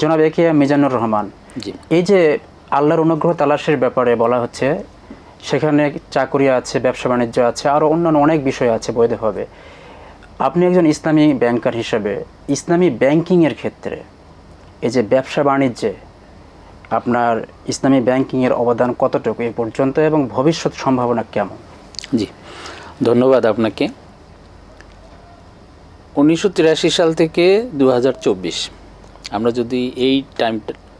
জনাব একিয়া মিজানুর রহমান এই যে আল্লাহর অনুগ্রহ তালাশের ব্যাপারে বলা হচ্ছে সেখানে চাকুরি আছে ব্যবসা বাণিজ্য আছে আরও অন্যান্য অনেক বিষয় আছে বৈধভাবে। আপনি একজন ইসলামী ব্যাংকার হিসেবে ইসলামী ব্যাংকিংয়ের ক্ষেত্রে এই যে ব্যবসা বাণিজ্যে আপনার ইসলামী ব্যাংকিংয়ের অবদান কতটুকু এ পর্যন্ত এবং ভবিষ্যৎ সম্ভাবনা কেমন? জি ধন্যবাদ আপনাকে। উনিশশো তিরাশি সাল থেকে দু হাজার চব্বিশ আমরা যদি এই টাইম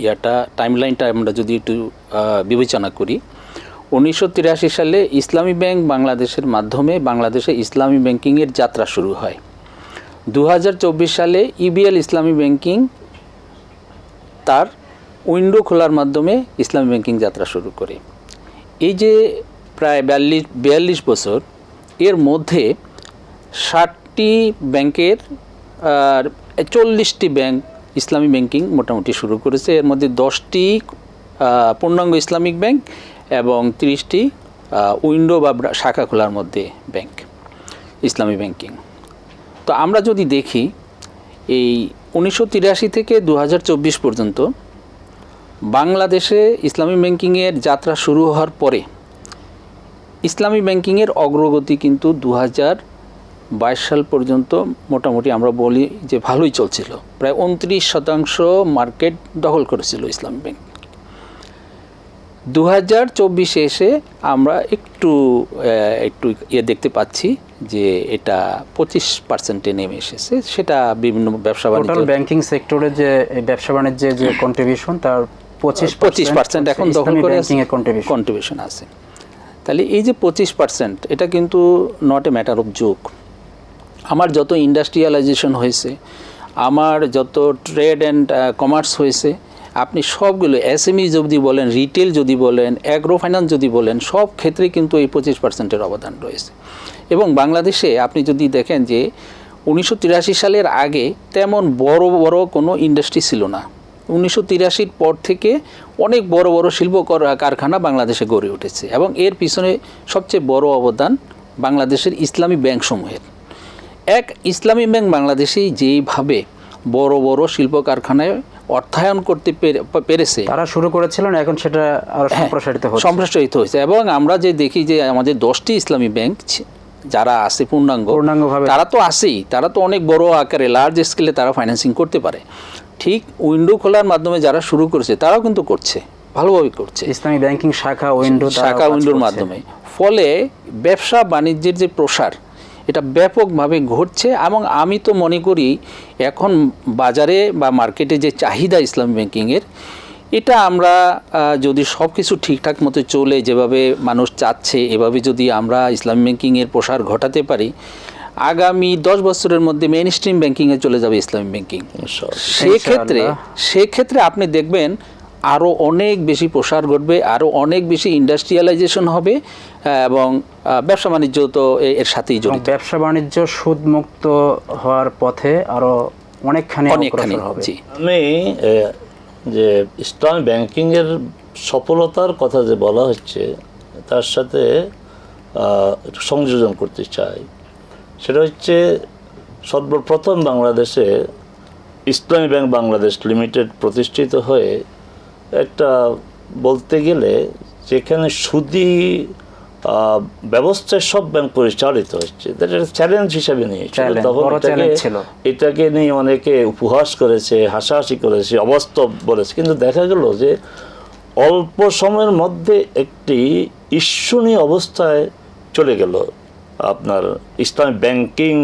ইয়াটা টাইমলাইনটা আমরা যদি একটু বিবেচনা করি, উনিশশো তিরাশি সালে ইসলামী ব্যাংক বাংলাদেশের মাধ্যমে বাংলাদেশে ইসলামী ব্যাংকিংয়ের যাত্রা শুরু হয়। দু হাজার চব্বিশ সালে ইবিএল ইসলামী ব্যাংকিং তার উইন্ডো খোলার মাধ্যমে ইসলামী ব্যাংকিং যাত্রা শুরু করে। এই যে প্রায় বিয়াল্লিশ বিয়াল্লিশ বছর, এর মধ্যে ষাটটি ব্যাংকের, আর চল্লিশটি ব্যাংক ইসলামী ব্যাংকিং মোটামুটি শুরু করেছে। এর মধ্যে দশটি পূর্ণাঙ্গ ইসলামিক ব্যাংক এবং তিরিশটি উইন্ডো বা শাখা খোলার মধ্যে ব্যাংক, ইসলামী ব্যাংকিং। তো আমরা যদি দেখি, এই উনিশশো তিরাশি থেকে দু হাজার চব্বিশ পর্যন্ত বাংলাদেশে ইসলামী ব্যাংকিংয়ের যাত্রা শুরু হওয়ার পরে, ইসলামী ব্যাংকিংয়ের অগ্রগতি কিন্তু দু হাজার বাইশ সাল পর্যন্ত মোটামুটি আমরা বলি যে ভালোই চলছিল। প্রায় উনত্রিশ শতাংশ মার্কেট দখল করেছিল ইসলামী ব্যাংক। দু হাজার চব্বিশে এসে আমরা একটু একটু ইয়ে দেখতে পাচ্ছি যে এটা পঁচিশ পার্সেন্টে নেমে এসেছে। সেটা বিভিন্ন ব্যবসা বাণিজ্য ব্যাংকিং সেক্টরে যে ব্যবসা বাণিজ্যের যে কন্ট্রিবিউশন তার পঁচিশ পঁচিশ পার্সেন্ট এখন দখল করে কন্ট্রিবিউশন আছে। তাহলে এই যে পঁচিশ পার্সেন্ট এটা কিন্তু নট এ ম্যাটার অফ যোগ আমার যত ইন্ডাস্ট্রিয়ালাইজেশন হয়েছে, আমার যত ট্রেড অ্যান্ড কমার্স হয়েছে, আপনি সবগুলো এসএমই যদি বলেন রিটেল যদি বলেন অ্যাগ্রো ফাইন্যান্স যদি বলেন, সব ক্ষেত্রে কিন্তু এই পঁচিশ পার্সেন্টের অবদান রয়েছে। এবং বাংলাদেশে আপনি যদি দেখেন যে, উনিশশো তিরাশি সালের আগে তেমন বড় বড় কোনো ইন্ডাস্ট্রি ছিল না। উনিশশো তিরাশির পর থেকে অনেক বড় বড় শিল্প কর- কারখানা বাংলাদেশে গড়ে উঠেছে এবং এর পিছনে সবচেয়ে বড় অবদান বাংলাদেশের ইসলামী ব্যাংকসমূহের। এক ইসলামী ব্যাংক বাংলাদেশে যেইভাবে বড় বড় শিল্প কারখানায় অর্থায়ন করতে পেরে- পেরেছে। তারা শুরু করেছিলেন এখন সেটা আরও হ্যাঁ, সম্প্রসারিত হচ্ছে। সম্প্রসারিত হয়েছে। এবং আমরা যে দেখি যে আমাদের দশটি ইসলামী ব্যাংক যারা আছে পূর্ণাঙ্গ পূর্ণাঙ্গভাবে। তারা তো আছেই। তারা তো অনেক বড় আকারে লার্জ স্কেলে তারা ফাইন্যান্সিং করতে পারে। ঠিক উইন্ডো খোলার মাধ্যমে যারা শুরু করেছে তারাও কিন্তু করছে। ভালোভাবে করছে। ইসলামী ব্যাংকিং শাখা উইন্ডো শাখা উইন্ডোর মাধ্যমে। ফলে ব্যবসা বাণিজ্যের যে প্রসার এটা ব্যাপকভাবে ঘটছে এবং আমি তো মনে করি এখন বাজারে বা মার্কেটে যে চাহিদা ইসলাম ব্যাংকিংয়ের এটা আমরা যদি সব কিছু ঠিকঠাক মতো চলে যেভাবে মানুষ চাচ্ছে এভাবে যদি আমরা ইসলাম ব্যাংকিংয়ের প্রসার ঘটাতে পারি আগামী দশ বছরের মধ্যে মেন স্ট্রিম ব্যাংকিংয়ে চলে যাবে ইসলামী ব্যাংকিং। সেক্ষেত্রে সেক্ষেত্রে আপনি দেখবেন আরও অনেক বেশি প্রসার ঘটবে আরও অনেক বেশি ইন্ডাস্ট্রিয়ালাইজেশন হবে এবং ব্যবসা বাণিজ্য তো এর সাথেই জড়িত। ব্যবসা বাণিজ্য সুদমুক্ত হওয়ার পথে আরও অনেকখানি অনেকখানি অগ্রসর হবে। আমি যে ইসলাম ব্যাংকিংয়ের সফলতার কথা যে বলা হচ্ছে তার সাথে একটু সংযোজন করতে চাই। সেটা হচ্ছে সর্বপ্রথম বাংলাদেশে ইসলামী ব্যাংক বাংলাদেশ লিমিটেড প্রতিষ্ঠিত হয়ে একটা বলতে গেলে যেখানে সুদি ব্যবস্থায় সব ব্যাংক পরিচালিত হচ্ছে চ্যালেঞ্জ হিসেবে নিয়েছিল তখন এটাকে এটাকে নিয়ে অনেকে উপহাস করেছে হাসাহাসি করেছে অবাস্তব বলেছে। কিন্তু দেখা গেল যে অল্প সময়ের মধ্যে একটি ঈর্ষণীয় অবস্থায় চলে গেল আপনার ইসলামী ব্যাংকিং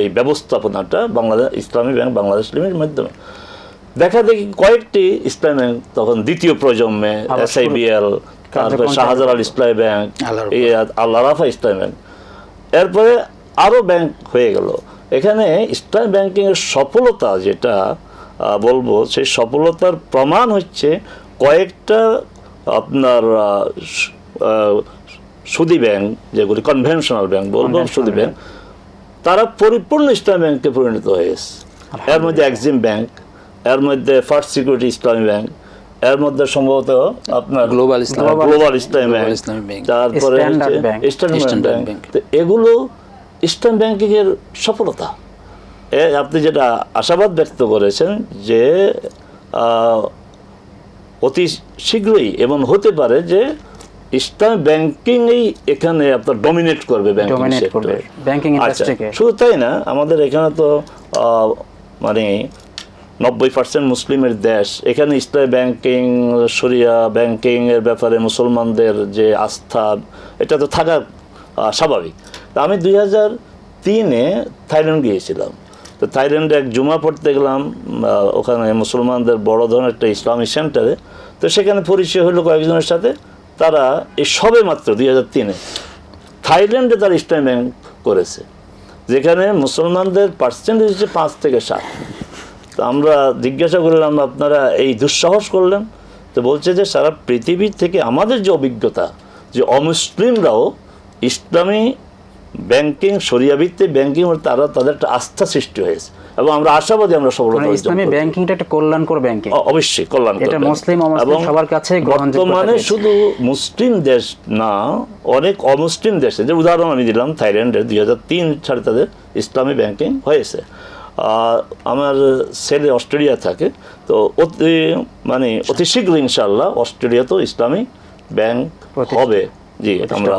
এই ব্যবস্থাপনাটা বাংলাদেশ ইসলামী ব্যাংক বাংলাদেশ লিমিটের মাধ্যমে। দেখা দেখি কয়েকটি ইসলামী তখন দ্বিতীয় প্রজন্মে এস আই বিএল তারপরে শাহজালাল ইসলামী ব্যাংক আল্লাহ রাফা ইসলামী ব্যাংক এরপরে আরও ব্যাংক হয়ে গেল। এখানে ইসলাম ব্যাংকিংয়ের সফলতা যেটা বলব সেই সফলতার প্রমাণ হচ্ছে কয়েকটা আপনার সুদী ব্যাংক যেগুলি কনভেনশনাল ব্যাংক বলব সুদী ব্যাংক তারা পরিপূর্ণ ইসলাম ব্যাংকে পরিণত হয়েছে। এর মধ্যে এক্সিম ব্যাংক এর মধ্যে ফার্স্ট সিকিউরিটি ইসলামী ব্যাংক এর মধ্যে সম্ভবত আপনার Islamic Bank। Global Islami bank তারপরে Bank। ইস্টার্ন ব্যাংক এগুলো ইসলাম ব্যাংকিং এর সফলতা এ আপনি যেটা আশাবাদ ব্যক্ত করেছেন যে আহ, অতি শীঘ্রই এবং হতে পারে যে ইসলাম ব্যাংকিংই এখানে আপনার ডমিনেট করবে ব্যাংকিং ব্যাংকিং আচ্ছা শুধু তাই না আমাদের এখানে তো আহ, মানে নব্বই পার্সেন্ট মুসলিমের দেশ। এখানে ইসলামী ব্যাংকিং শরিয়া ব্যাংকিং এর ব্যাপারে মুসলমানদের যে আস্থা, এটা তো থাকা স্বাভাবিক। আমি দুই হাজার তিনে থাইল্যান্ড গিয়েছিলাম। তো থাইল্যান্ডে এক জুমা পড়তে গেলাম ওখানে মুসলমানদের বড় ধরনের একটা ইসলামী সেন্টারে তো সেখানে পরিচয় হলো কয়েকজনের সাথে। তারা এই সবে মাত্র দুই হাজার তিনে থাইল্যান্ডে তারা ইসলামী ব্যাংক করেছে। যেখানে মুসলমানদের পার্সেন্টেজ হচ্ছে পাঁচ থেকে সাত। তো আমরা জিজ্ঞাসা করলাম আপনারা এই দুঃসাহস করলেন? তো বলছে যে সারা পৃথিবী থেকে আমাদের যে অভিজ্ঞতা যে অমুসলিমরাও ইসলামী ব্যাংকিং সরিয়াভিত্তিক ব্যাংকিং তারা তাদের একটা আস্থা সৃষ্টি হয়েছে এবং আমরা আশাবাদী আমরা সফলতা মানে ইসলামী ব্যাংকিংটা একটা কল্যাণকর ব্যাংকিং। অবশ্যই কল্যাণ এটা মুসলিম, এবং সবার গ্রহণযোগ্যতা বর্তমানে শুধু মুসলিম দেশ না অনেক অমুসলিম দেশে যে উদাহরণ আমি দিলাম থাইল্যান্ডের দুই হাজার তিন সালে তাদের ইসলামী ব্যাংকিং হয়েছে। আমার ছেলে অস্ট্রেলিয়া থাকে তো অতি মানে অতি শীঘ্র ইনশাল্লাহ অস্ট্রেলিয়া তো ইসলামী ব্যাংক হবে জি আমরা।